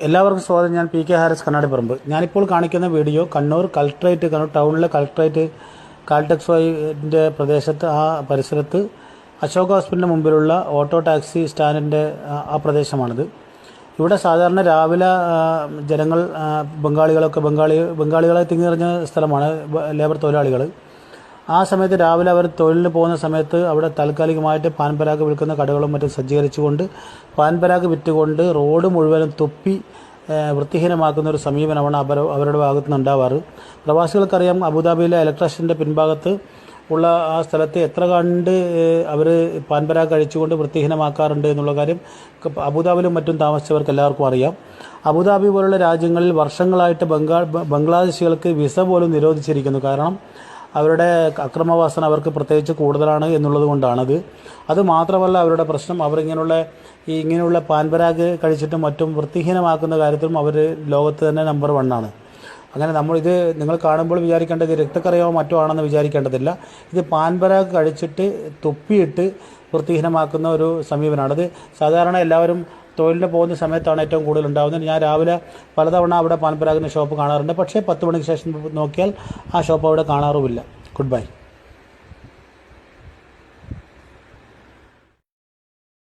എല്ലാവർക്കും സ്വാഗതം. ഞാൻ പി കെ ഹാരിസ് കണ്ണാടിപ്പറമ്പ് ഞാനിപ്പോൾ കാണിക്കുന്ന വീഡിയോ കണ്ണൂർ കളക്ട്രേറ്റ് കണ്ണൂർ ടൗണിലെ കളക്ട്രേറ്റ് കാൽടെക്സ് വൈന്റെ പ്രദേശത്ത് ആ പരിസരത്ത് അശോക ഹോസ്പിറ്റലിന് മുമ്പിലുള്ള ഓട്ടോ ടാക്സി സ്റ്റാൻഡിന്റെ ആ പ്രദേശമാണിത്. ഇവിടെ സാധാരണ രാവിലെ ജനങ്ങൾ ബംഗാളികളൊക്കെ ബംഗാളി ബംഗാളികളെ തിങ്ങി നിറഞ്ഞ സ്ഥലമാണ് ലേബർ തൊഴിലാളികൾ ആ സമയത്ത് രാവിലെ അവർ തൊഴിലിന് പോകുന്ന സമയത്ത് അവിടെ താൽക്കാലികമായിട്ട് പാൻപരാഗ് വിൽക്കുന്ന കടകളും മറ്റും സജ്ജീകരിച്ചുകൊണ്ട് പാൻപരാഗ് വിറ്റുകൊണ്ട് റോഡ് മുഴുവനും തുപ്പി വൃത്തിഹീനമാക്കുന്ന ഒരു സമീപനമാണ് അവർ അവരുടെ ഭാഗത്തു നിന്ന് ഉണ്ടാവാറ്. പ്രവാസികൾക്കറിയാം അബുദാബിയിലെ ഇലക്ട്രീഷ്യന്റെ പിൻഭാഗത്ത് ഉള്ള ആ സ്ഥലത്ത് എത്ര കണ്ട് അവർ പാൻപരാഗ് കഴിച്ചുകൊണ്ട് വൃത്തിഹീനമാക്കാറുണ്ട് എന്നുള്ള കാര്യം അബുദാബിലും മറ്റും താമസിച്ചവർക്ക് എല്ലാവർക്കും അറിയാം. അബുദാബി പോലുള്ള രാജ്യങ്ങളിൽ വർഷങ്ങളായിട്ട് ബംഗാൾ ബംഗ്ലാദേശികൾക്ക് വിസ പോലും നിരോധിച്ചിരിക്കുന്നു. കാരണം അവരുടെ അക്രമവാസന അവർക്ക് പ്രത്യേകിച്ച് കൂടുതലാണ് എന്നുള്ളത് കൊണ്ടാണത്. അത് മാത്രമല്ല അവരുടെ പ്രശ്നം അവരിങ്ങനെയുള്ള ഈ ഇങ്ങനെയുള്ള പാൻപരാഗ് കഴിച്ചിട്ടും മറ്റും വൃത്തിഹീനമാക്കുന്ന കാര്യത്തിലും അവർ ലോകത്ത് തന്നെ നമ്പർ വണ്ണാണ് അങ്ങനെ നമ്മൾ ഇത് നിങ്ങൾ കാണുമ്പോൾ വിചാരിക്കേണ്ടത് രക്തക്കറിയോ മറ്റോ ആണെന്ന് വിചാരിക്കേണ്ടതില്ല. ഇത് പാൻപരാഗ് കഴിച്ചിട്ട് തുപ്പിയിട്ട് വൃത്തിഹീനമാക്കുന്ന ഒരു സമീപനമാണ്. അത് സാധാരണ എല്ലാവരും തൊഴിലിന് പോകുന്ന സമയത്താണ് ഏറ്റവും കൂടുതൽ ഉണ്ടാകുന്നത് ഞാൻ രാവിലെ പലതവണ അവിടെ പാൻപരാഗിന്റെ ഷോപ്പ് കാണാറുണ്ട്. പക്ഷേ പത്ത് മണിക്ക് ശേഷം നോക്കിയാൽ ആ ഷോപ്പ് അവിടെ കാണാറുമില്ല. Good bye